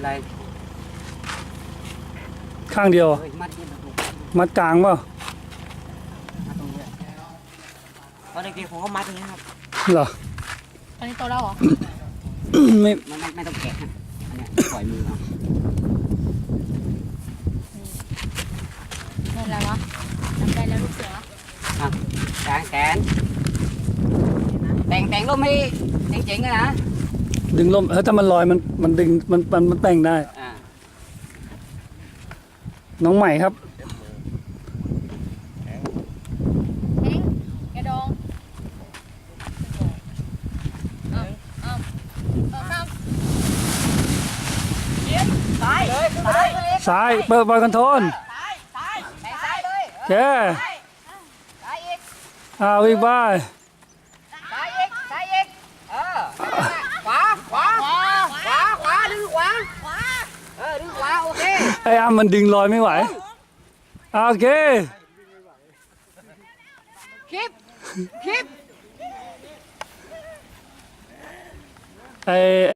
เป็นไรข้างเดียว เฮ้ยมัดที่มันถูกมัดกลางเปล่ามัดตรงนี้ตอนเด็กๆผมก็มัดอย่างนี้ครับ เหรอตอนนี้โตแล้วเหรอ ไม่ไม่ไม่ไม่ต้องแกะนะอันเนี้ยปล่อยมือเอานี่อะไรวะจำได้แล้วลูกเสือกางแขนแต่งแต่งร่มให้เจ๋งๆเลยนะ ดึงลมเออถ้ามันลอยมันมันดึงมันมันมันแต่งได้ อ่าน้องใหม่ครับเฮ้งกระดองเอาเอาเอาข้ามซ้ายเลยซ้ายเลยซ้ายเปิดบอลคอนโทรลซ้ายซ้ายแต่งซ้ายเลยโอเคซ้ายซ้ายอีก อ้าววิ่งไปซ้ายอีกซ้ายอีกเออขวาขวาขวาขวาขวาดึงขวาขวาเออดึงขวาโอเค ไอ้อ้ามันดึงลอยไม่ไหวอ่าโอเคคลิปคลิปไอ้